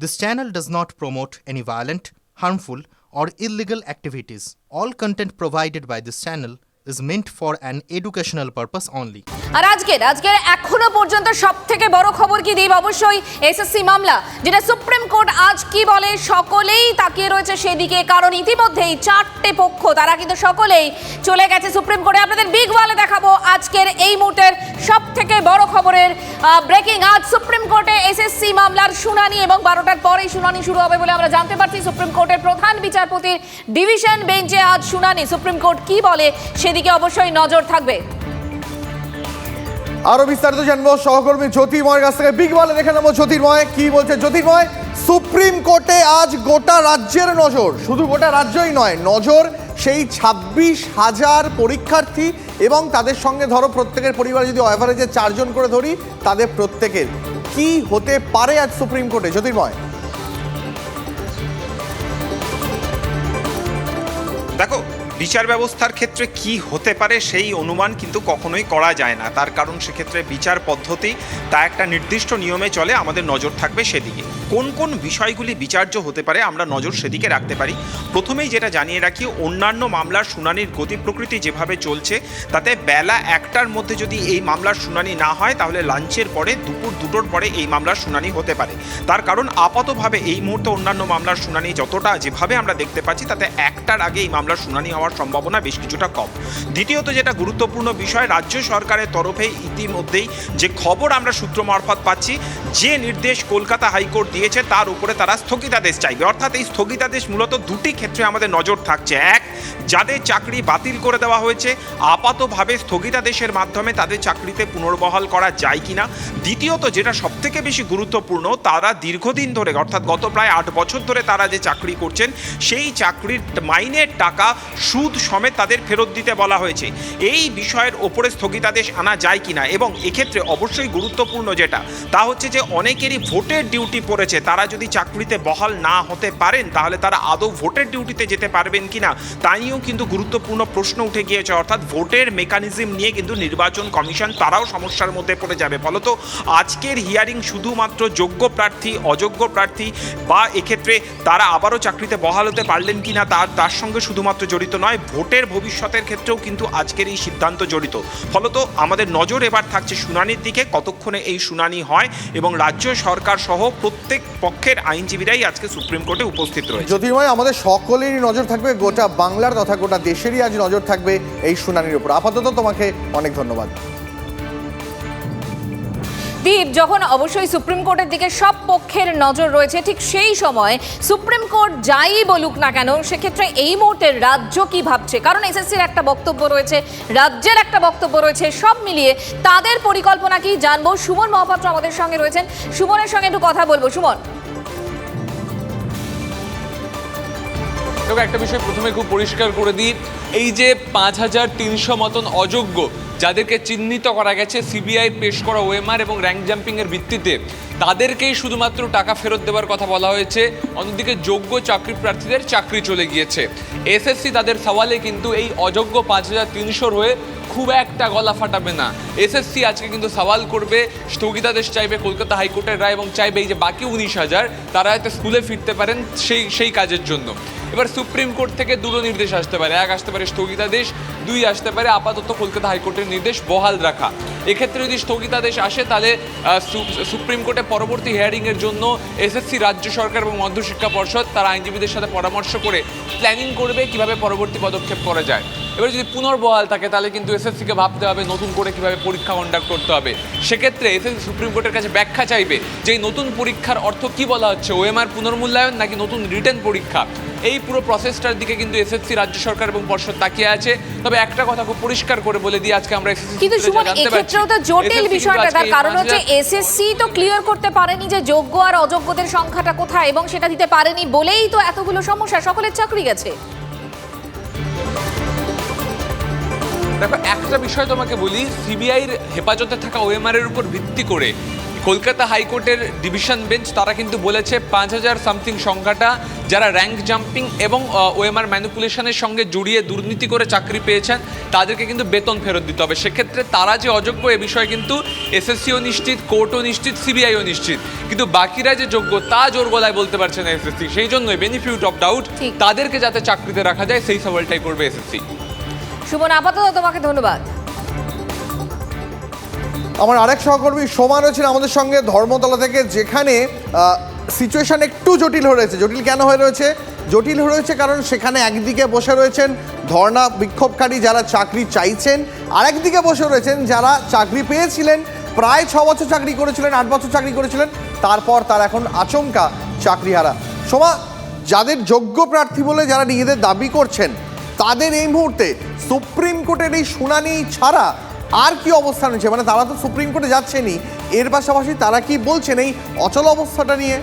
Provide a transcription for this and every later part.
This channel does not promote any violent, harmful, or illegal activities. All content provided by this channel is meant for an educational purpose only. আর আজকের আজকের এখনও পর্যন্ত সব থেকে বড় খবর কি দিব অবশ্যই এসএসসি মামলা যেটা সুপ্রিম কোর্ট আজ কি বলে সকলেই তাকিয়ে রয়েছে সেদিকে কারণ ইতিমধ্যেই চারটে পক্ষ তারা কিন্তু সকলেই চলে গেছে সুপ্রিম কোর্টে আপনাদের বিগ ওয়ালে আজকের এই মুহূর্তের সব থেকে বড় খবরের ব্রেকিং আজ সুপ্রিম কোর্টে এসএসসি মামলার শুনানি এবং বারোটার পরেই শুনানি শুরু হবে বলে আমরা জানতে পারছি। সুপ্রিম কোর্টের প্রধান বিচারপতির ডিভিশন বেঞ্চে আজ শুনানি। সুপ্রিম কোর্ট কি বলে সেদিকে অবশ্যই নজর থাকবে। আরও বিস্তারিত জানব। সহকর্মী জ্যোতির্ময়ের কাছ থেকে বিগ বলে দেখে নেব জ্যোতির্ময়। কি বলছে জ্যোতির্ময়? সুপ্রিম কোর্টে আজ গোটা রাজ্যের নজর। শুধু গোটা রাজ্যই নয়, নজর সেই ছাব্বিশ হাজার পরীক্ষার্থী এবং তাদের সঙ্গে ধরো প্রত্যেকের পরিবারে যদি অ্যাভারেজে চারজন করে ধরি, তাদের প্রত্যেকের কি হতে পারে আজ সুপ্রিম কোর্টে? জ্যোতির্ময়। বিচার ব্যবস্থার ক্ষেত্রে কি হতে পারে সেই অনুমান কিন্তু কখনোই করা যায় না। তার কারণ সেক্ষেত্রে বিচার পদ্ধতি তা একটা নির্দিষ্ট নিয়মে চলে, আমাদের নজর থাকবে সেদিকে। কোন কোন বিষয়গুলি বিচার্য হতে পারে আমরা নজর সেদিকে রাখতে পারি। প্রথমেই যেটা জানিয়ে রাখি, অন্যান্য মামলার শুনানির গতি প্রকৃতি যেভাবে চলছে, তাতে বেলা একটার মধ্যে যদি এই মামলার শুনানি না হয়, তাহলে লাঞ্চের পরে, দুপুর দুটোর পরে এই মামলার শুনানি হতে পারে। তার কারণ আপাতভাবে এই মুহূর্তে অন্যান্য মামলার শুনানি যতটা যেভাবে আমরা দেখতে পাচ্ছি, তাতে একটার আগে এই মামলার শুনানি হওয়ার সম্ভাবনা বেশ কিছুটা কম। দ্বিতীয়ত যেটা গুরুত্বপূর্ণ বিষয়, রাজ্য সরকারের তরফে ইতিমধ্যেই যে খবর আমরা সূত্র মারফত পাচ্ছি, যে নির্দেশ কলকাতা হাইকোর্ট দিয়েছে তার উপরে তারা স্থগিতাদেশ চাইবে। অর্থাৎ এই স্থগিতাদেশ মূলত দুটি ক্ষেত্রে আমাদের নজর থাকছে। এক, যাদের চাকরি বাতিল করে দেওয়া হয়েছে, আপাতভাবে স্থগিতাদেশের মাধ্যমে তাদের চাকরিতে পুনর্বহাল করা যায় কিনা। দ্বিতীয়ত যেটা সবথেকে বেশি গুরুত্বপূর্ণ, তারা দীর্ঘদিন ধরে, অর্থাৎ গত প্রায় আট বছর ধরে তারা যে চাকরি করছেন, সেই চাকরির মাইনের টাকা সুদ সমেত তাদের ফেরত দিতে বলা হয়েছে। এই বিষয়ের ওপরে স্থগিতাদেশ আনা যায় কিনা এবং এক্ষেত্রে অবশ্যই গুরুত্বপূর্ণ যেটা, তা হচ্ছে যে অনেকেরই ভোটের ডিউটি পড়েছে, তারা যদি চাকরিতে বহাল না হতে পারেন, তাহলে তারা আদৌ ভোটের ডিউটিতে যেতে পারবেন কিনা, তা নিয়েও কিন্তু গুরুত্বপূর্ণ প্রশ্ন উঠে গিয়েছে। অর্থাৎ ভোটের মেকানিজম নিয়ে কিন্তু নির্বাচন কমিশন তারাও সমস্যার মধ্যে পড়ে যাবে। ফলত আজকের হিয়ারিং শুধুমাত্র যোগ্য প্রার্থী, অযোগ্য প্রার্থী বা এক্ষেত্রে তারা আবারও চাকরিতে বহাল হতে পারলেন কিনা, তার তার সঙ্গে শুধুমাত্র জড়িত নয় ভোটের ভবিষ্যতের ক্ষেত্রেও কিন্তু আজকের এই সিদ্ধান্ত জড়িত। ফলত আমাদের নজর এবার থাকছে শুনানির দিকে, কতক্ষণে এই শুনানি হয় এবং রাজ্য সরকার সহ প্রত্যেক পক্ষের আইনজীবীরাই আজকে সুপ্রিম কোর্টে উপস্থিত রয়েছে। জ্যোতির্ময় আমাদের সকলেরই নজর থাকবে, গোটা বাংলার তথা গোটা দেশেরই আজ নজর থাকবে এই শুনানির উপর। আপাতত তোমাকে অনেক ধন্যবাদ। দীপ যখন অবশ্যই সুপ্রিম কোর্টের দিকে সব পক্ষের নজর রয়েছে, ঠিক সেই সময় সুপ্রিম কোর্ট যাই বলুক না কেন, সেক্ষেত্রে এই মুহূর্তে রাজ্য কি ভাবছে? কারণ এসএসসির একটা বক্তব্য রয়েছে, রাজ্যের একটা বক্তব্য রয়েছে, সব মিলিয়ে তাদের পরিকল্পনা কি জানব? সুমন মহাপাত্র আমাদের সঙ্গে রয়েছেন। সুমনের সঙ্গে একটু কথা বলব। সুমন। তোকে একটা বিষয় প্রথমে খুব পরিষ্কার করে দিই। এই যে পাঁচ হাজার তিনশো মতন অযোগ্য যাদেরকে চিহ্নিত করা গেছে, সিবিআই পেশ করা ওএমআর এবং র্যাঙ্ক জাম্পিংয়ের ভিত্তিতে, তাদেরকেই শুধুমাত্র টাকা ফেরত দেওয়ার কথা বলা হয়েছে। অন্যদিকে যোগ্য চাকরি প্রার্থীদের চাকরি চলে গিয়েছে। এসএসসি তাদের সওয়ালে কিন্তু এই অযোগ্য পাঁচ হাজার তিনশোর হয়ে খুব একটা গলা ফাটাবে না। এসএসসি আজকে কিন্তু সওয়াল করবে, স্থগিতাদেশ চাইবে কলকাতা হাইকোর্টের রায় এবং চাইবে এই যে বাকি উনিশ হাজার, তারা যাতে স্কুলে ফিরতে পারেন সেই সেই কাজের জন্য। এবার সুপ্রিম কোর্ট থেকে দুটো নির্দেশ আসতে পারে। এক আসতে পারে স্থগিতাদেশ, দুই আসতে পারে আপাতত কলকাতা হাইকোর্টের নির্দেশ বহাল রাখা। এক্ষেত্রে যদি স্থগিতাদেশ আসে, তাহলে সুপ্রিম কোর্টে পরবর্তী হিয়ারিংয়ের জন্য এসএসসি রাজ্য সরকার এবং মধ্যশিক্ষা পর্ষদ, তারা আইনজীবীদের সাথে পরামর্শ করে প্ল্যানিং করবে কীভাবে পরবর্তী পদক্ষেপ করা যায়। এবার যদি পুনর্বহাল থাকে, তাহলে কিন্তু এসএসসিকে ভাবতে হবে নতুন করে কীভাবে পরীক্ষা কন্ডাক্ট করতে হবে। সেক্ষেত্রে এসএসসি সুপ্রিম কোর্টের কাছে ব্যাখ্যা চাইবে যে নতুন পরীক্ষার অর্থ কি বলা হচ্ছে? ওএমআর পুনর্মূল্যায়ন নাকি নতুন রিটার্ন পরীক্ষা? এই পুরো প্রসেসটার দিকে কিন্তু এসএসসি রাজ্য সরকার এবং পর্ষদ তাকিয়ে আছে। তবে একটা কথা খুব পরিষ্কার করে বলে দিয়ে আজকে আমরা কিন্তু সুমন এক্ষেত্রেও তো জটিল বিষয়টা তার কারণ হচ্ছে এসএসসি তো ক্লিয়ার করতে পারেনি যে যোগ্য আর অযোগ্যদের সংখ্যাটা কোথায় এবং সেটা দিতে পারেনি বলেই তো এতগুলো সমস্যা সকলের চাকরি গেছে। দেখো একটা বিষয় তোমাকে বলি সিবিআইর হেফাজতে থাকা ওএমআর এর উপর ভিত্তি করে কলকাতা হাইকোর্টের ডিভিশন বেঞ্চ তারা কিন্তু বলেছে পাঁচ হাজার সামথিং সংখ্যাটা যারা র্যাঙ্ক জাম্পিং এবং ওএমআর ম্যানিপুলেশনের সঙ্গে জড়িয়ে দুর্নীতি করে চাকরি পেয়েছেন তাদেরকে কিন্তু বেতন ফেরত দিতে হবে। সেক্ষেত্রে তারা যে অযোগ্য এ বিষয়ে কিন্তু এসএসসিও নিশ্চিত কোর্টও নিশ্চিত সিবিআইও নিশ্চিত। কিন্তু বাকিরা যে যোগ্য তা জোর গলায় বলতে পারছে না এসএসসি সেই জন্যই বেনিফিট অফ ডাউট তাদেরকে যাতে চাকরিতে রাখা যায় সেই সওয়ালটাই করবে এসএসসি সুমন আপাতত তোমাকে ধন্যবাদ। আমার আরেক সহকর্মী সোমা রয়েছেন আমাদের সঙ্গে ধর্মতলা থেকে, যেখানে সিচুয়েশন একটু জটিল হয়ে রয়েছে। জটিল কেন হয়ে রয়েছে? জটিল হয়ে রয়েছে কারণ সেখানে একদিকে বসে রয়েছেন ধর্ণা বিক্ষোভকারী যারা চাকরি চাইছেন, আরেকদিকে বসে রয়েছেন যারা চাকরি পেয়েছিলেন, প্রায় ছ বছর চাকরি করেছিলেন, আট বছর চাকরি করেছিলেন, তারপর তার এখন আচমকা চাকরিহারা। সোমা, যাদের যোগ্য প্রার্থী বলে যারা নিজেদের দাবি করছেন, তাদের এই মুহূর্তে সুপ্রিম কোর্টের এই শুনানি ছাড়া আর কি অবস্থান রয়েছে মানে তারা তো সুপ্রিম কোর্টে যাচ্ছেনই। এর পাশাপাশি তারা কি বলছেন এই অচল অবস্থাটা নিয়ে?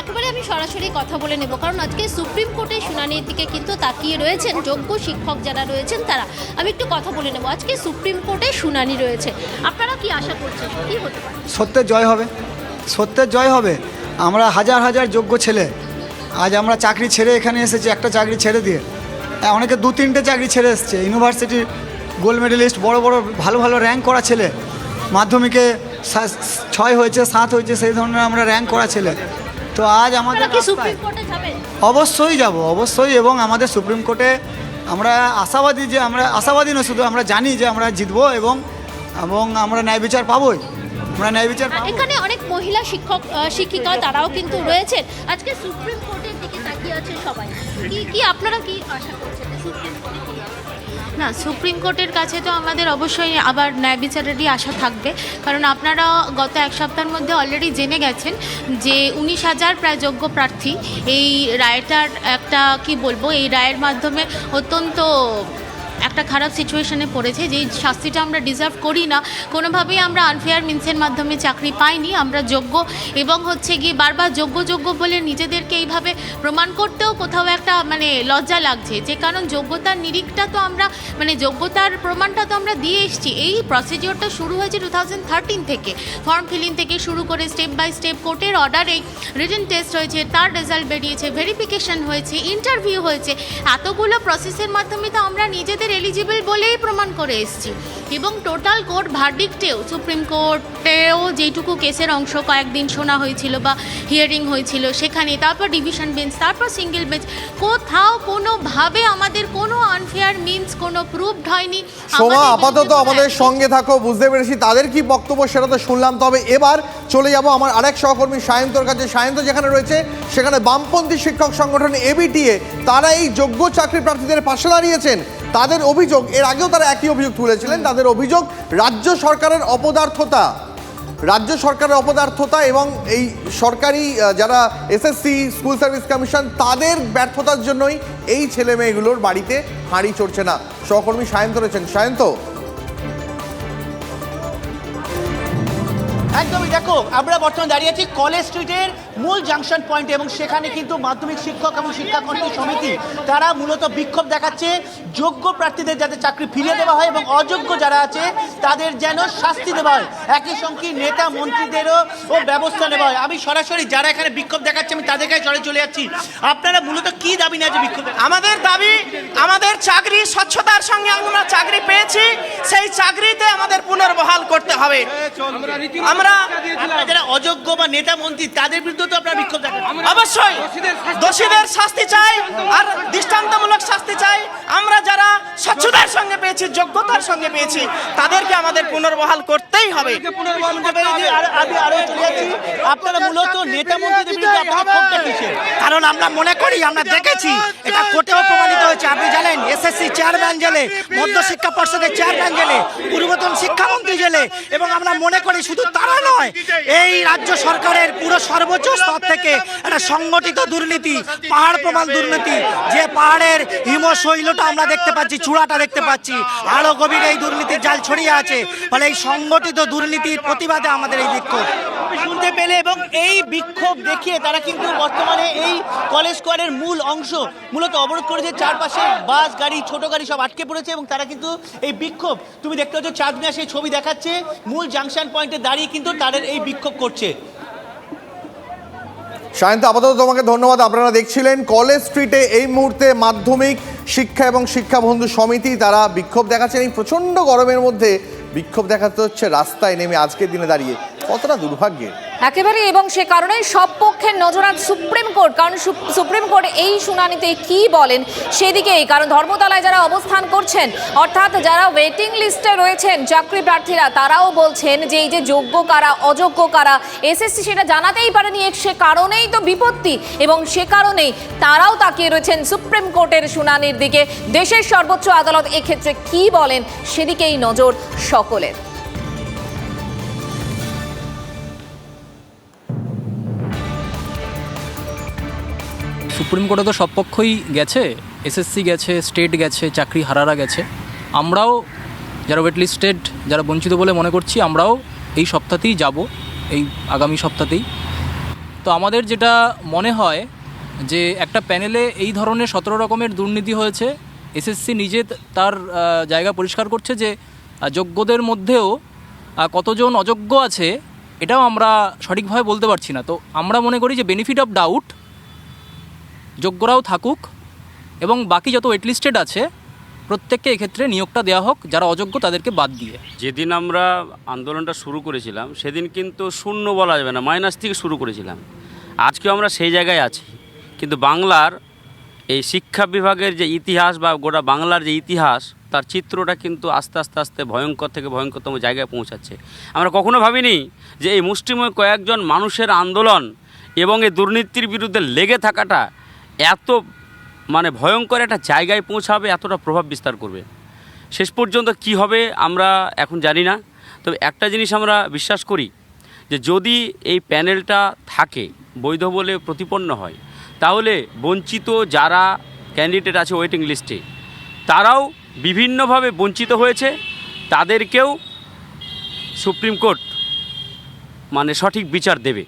একেবারে আমি সরাসরি কথা বলে নেব কারণ আজকে সুপ্রিম কোর্টের শুনানির দিকে কিন্তু তাকিয়ে রয়েছেন যোগ্য শিক্ষক যারা রয়েছেন তারা। আমি একটু কথা বলে নেব আজকে সুপ্রিম কোর্টে শুনানি রয়েছে। আপনারা কি আশা করছেন? কি হতে পারে? সত্যের জয় হবে। সত্যের জয় হবে। আমরা হাজার হাজার যোগ্য ছেলে। আজ আমরা চাকরি ছেড়ে এখানে এসেছি একটা চাকরি ছেড়ে দিয়ে। অনেকে দু তিনটে চাকরি ছেড়ে এসছে। ইউনিভার্সিটির গোল্ড মেডেলিস্ট বড় বড় ভালো ভালো র্যাঙ্ক করা ছেলে। মাধ্যমিকে ছয় হয়েছে সাত হয়েছে সেই ধরনের আমরা র্যাঙ্ক করা ছেলে। তো আজ আমাদের কোর্টে অবশ্যই যাব অবশ্যই। এবং আমাদের সুপ্রিম কোর্টে আমরা আশাবাদী যে আমরা আশাবাদী নয় শুধু আমরা জানি যে আমরা জিতবো এবং এবং আমরা ন্যায় বিচার পাবোই। আমরা ন্যায় বিচার এখানে অনেক মহিলা শিক্ষক শিক্ষিকা তারাও কিন্তু রয়েছেন। আজকে সুপ্রিম তাকিয়ে আছে সবাই। কি কি আপনারা কি আশা করছেন? সুপ্রিম কোর্টে কি না, সুপ্রিম কোর্টের কাছে তো আমাদের অবশ্যই আবার ন্যায় বিচারেরই আশা থাকবে। কারণ আপনারা গত এক সপ্তাহের মধ্যে অলরেডি জেনে গেছেন যে উনিশ হাজার প্রায় যোগ্য প্রার্থী এই রায়টার একটা, কি বলব, এই রায়ের মাধ্যমে অত্যন্ত একটা খারাপ সিচুয়েশনে পড়েছে যেই শাস্তিটা আমরা ডিজার্ভ করি না। কোনোভাবেই আমরা আনফেয়ার মিনসের মাধ্যমে চাকরি পাইনি, আমরা যোগ্য এবং হচ্ছে গিয়ে বারবার যোগ্য যোগ্য বলে নিজেদেরকে এইভাবে প্রমাণ করতেও কোথাও একটা মানে লজ্জা লাগছে। যে কারণ যোগ্যতার নিরিখটা তো আমরা মানে যোগ্যতার প্রমাণটা তো আমরা দিয়ে এসেছি। এই প্রসিডিওরটা শুরু হয়েছে টু থাউজেন্ড থার্টিন থেকে। ফর্ম ফিলিং থেকে শুরু করে স্টেপ বাই স্টেপ কোর্টের অর্ডারেই রিটেন টেস্ট হয়েছে, তার রেজাল্ট বেরিয়েছে ভেরিফিকেশন হয়েছে ইন্টারভিউ হয়েছে। এতগুলো প্রসেসের মাধ্যমে তো আমরা নিজেদের এলিজিবল বলেই প্রমাণ করে এসেছি। এবং টোটাল কোর্ট ভার্ডিক্টেও সুপ্রিম কোর্টেও যেটুকু কেসের অংশ কয়েকদিন শোনা হয়েছিল বা হিয়ারিং হয়েছিল সেখানে তারপর ডিভিশন বেঞ্চ তারপর সিঙ্গেল বেঞ্চ কোথাও কোনোভাবে আমাদের কোনো আনফেয়ার মিনস কোনো প্রুভড হয়নি। সোমা আপাতত আমাদের সঙ্গে থাকো বুঝতে পেরেছি তাদের কি বক্তব্য সেটা তো শুনলাম তবে এবার চলে যাব আমার আরেক সহকর্মী সায়ন্তর কাছে। সায়ন্ত যেখানে রয়েছে সেখানে বামপন্থী শিক্ষক সংগঠন এবিটিএ তারা এই যোগ্য চাকরি প্রার্থীদের পাশে দাঁড়িয়েছেন। তাদের অভিযোগ, এর আগেও তারা একই অভিযোগ তুলেছিলেন, তাদের অভিযোগ রাজ্য সরকারের অপদার্থতা। রাজ্য সরকারের অপদার্থতা এবং এই সরকারি যারা এসএসসি, স্কুল সার্ভিস কমিশন, তাদের ব্যর্থতার জন্যই এই ছেলে মেয়েগুলোর বাড়িতে হাঁড়ি চড়ছে না। সহকর্মী সায়ন্ত রয়েছেন। সায়ন্ত একদমই দেখো আমরা বর্তমানে দাঁড়িয়ে আছি কলেজ স্ট্রিটের মূল জাংশন পয়েন্ট এবং সেখানে কিন্তু মাধ্যমিক শিক্ষক এবং শিক্ষাকর্মী সমিতি তারা মূলত বিক্ষোভ দেখাচ্ছে যোগ্য প্রার্থীদের যাতে চাকরি ফিরিয়ে দেওয়া হয় এবং অযোগ্য যারা আছে তাদের যেন শাস্তি দেওয়া হয়। একই সঙ্গে নেতা মন্ত্রীদেরও ও ব্যবস্থা নেওয়া হয়। আমি সরাসরি যারা এখানে বিক্ষোভ দেখাচ্ছে আমি তাদের কাছে চলে চলে যাচ্ছি। আপনারা মূলত কি দাবি নিয়ে আছে বিক্ষোভ? আমাদের দাবি আমাদের চাকরি স্বচ্ছতার সঙ্গে আমরা চাকরি পেয়েছি সেই চাকরিতে আমাদের পুনর্বহাল করতে হবে। আমরা আপনারা যারা অযোগ্য বা নেতা মন্ত্রী তাদের বিরুদ্ধে তো আপনারা বিক্ষোভ দেখান অবশ্যই দোষীদের শাস্তি চাই আর দৃষ্টান্তমূলক শাস্তি চাই আমরা যারা স্বচ্ছতার সঙ্গে পেয়েছি যোগ্যতার সঙ্গে পেয়েছি তাদেরকে আমাদের পুনর্বহাল করতেই হবে আপনারা মূলত নেতা মন্ত্রীদের বিরুদ্ধে আপনারা ক্ষোভটা কিসের কারণ আমরা মনে করি আমরা দেখেছি এটা কোর্টেও প্রমাণিত হয়েছে। আপনি জানেন এসএসসি চেয়ারম্যান জেলে মধ্যশিক্ষা পর্ষদের চেয়ারম্যান জেলে পূর্বতন শিক্ষামন্ত্রী জেলে এবং আমরা মনে করি শুধু তারা নয় এই রাজ্য সরকারের পুরো সর্বোচ্চ স্তর থেকে একটা সংগঠিত দুর্নীতি পাহাড় প্রমাণ দুর্নীতি যে পাহাড়ের হিমশৈলটা আমরা দেখতে পাচ্ছি চূড়াটা দেখতে পাচ্ছি আরও গভীরে এই দুর্নীতির জাল ছড়িয়ে আছে ফলে এই সংগঠিত দুর্নীতির প্রতিবাদে আমাদের এই বিক্ষোভ। শুনতে পেলে এবং এই বিক্ষোভ দেখিয়ে তারা কিন্তু বর্তমানে এই কলেজ স্কোয়ারের মূল অংশ মূলত অবরোধ করেছে। চারপাশে বাস গাড়ি ছোট গাড়ি সব আটকে পড়েছে এবং তারা কিন্তু এই বিক্ষোভ তুমি দেখতে পাচ্ছ চাঁদনা সেই ছবি দেখাচ্ছে। মূল জাংশন পয়েন্টে দাঁড়িয়ে কিন্তু তাদের এই বিক্ষোভ করছে। সায়ন্ত আপাতত তোমাকে ধন্যবাদ। আপনারা দেখছিলেন কলেজ স্ট্রিটে এই মুহূর্তে মাধ্যমিক শিক্ষা এবং শিক্ষা বন্ধু সমিতি তারা বিক্ষোভ দেখাচ্ছেন। এই প্রচণ্ড গরমের মধ্যে বিক্ষোভ দেখাতে হচ্ছে রাস্তায় নেমে আজকের দিনে দাঁড়িয়ে। কতটা দুর্ভাগ্যের। একেবারে এবং সে কারণে সব পক্ষের নজর আজ সুপ্রিম কোর্ট, কারণ সুপ্রিম কোর্ট এই শুনানিতে কি বলেন সেদিকেই কারণ ধর্মতলায় যারা অবস্থান করছেন, অর্থাৎ যারা ওয়েটিং লিস্টে রয়েছেন চাকরি প্রার্থীরা, তারাও বলছেন যে এই যে যোগ্য কারা, অযোগ্য কারা, এসএসসি সেটা জানাতেই পারেনি সে কারণেই তো বিপত্তি, এবং সে কারণেই তারাও তাকিয়ে রয়েছেন সুপ্রিম কোর্টের শুনানির দিকে। দেশের সর্বোচ্চ আদালত এক্ষেত্রে কি বলেন, সেদিকেই নজর সকলের। সুপ্রিম কোর্টে তো সব পক্ষই গেছে এসএসসি গেছে স্টেট গেছে, চাকরি হারারা গেছে। আমরাও যারা ওয়েটলিস্টেড যারা বঞ্চিত বলে মনে করছি, আমরাও এই সপ্তাহতেই যাব, এই আগামী সপ্তাহতেই। তো আমাদের যেটা মনে হয় যে একটা প্যানেলে এই ধরনের সতেরো রকমের দুর্নীতি হয়েছে এসএসসি নিজে তার জায়গা পরিষ্কার করছে যে যোগ্যদের মধ্যেও কতজন অযোগ্য আছে, এটাও আমরা সঠিকভাবে বলতে পারছি না। তো আমরা মনে করি যে বেনিফিট অফ ডাউট যোগ্যরাও থাকুক এবং বাকি যত ওয়েটলিস্টেড আছে, প্রত্যেককে এক্ষেত্রে নিয়োগটা দেওয়া হোক, যারা অযোগ্য তাদেরকে বাদ দিয়ে। যেদিন আমরা আন্দোলনটা শুরু করেছিলাম, সেদিন কিন্তু শূন্য বলা যাবে না মাইনাস থেকে শুরু করেছিলাম। আজকেও আমরা সেই জায়গায় আছি। কিন্তু বাংলার এই শিক্ষা বিভাগের যে ইতিহাস বা গোটা বাংলার যে ইতিহাস, তার চিত্রটা কিন্তু আস্তে আস্তে আস্তে ভয়ঙ্কর থেকে ভয়ঙ্করতম জায়গায় পৌঁছাচ্ছে। আমরা কখনো ভাবিনি যে এই মুষ্টিময় কয়েকজন মানুষের আন্দোলন এবং এই দুর্নীতির বিরুদ্ধে লেগে থাকাটা এত মানে ভয়ঙ্কর একটা জায়গায় পৌঁছাবে, এতটা প্রভাব বিস্তার করবে। শেষ পর্যন্ত কি হবে আমরা এখন জানি না, তবে একটা জিনিস আমরা বিশ্বাস করি যে যদি এই প্যানেলটা থাকে, বৈধ বলে প্রতিপন্ন হয়, তাহলে বঞ্চিত যারা ক্যান্ডিডেট আছে ওয়েটিং লিস্টে তারাও বিভিন্নভাবে বঞ্চিত হয়েছে, তাদেরকেও সুপ্রিম কোর্ট মানে সঠিক বিচার দেবে।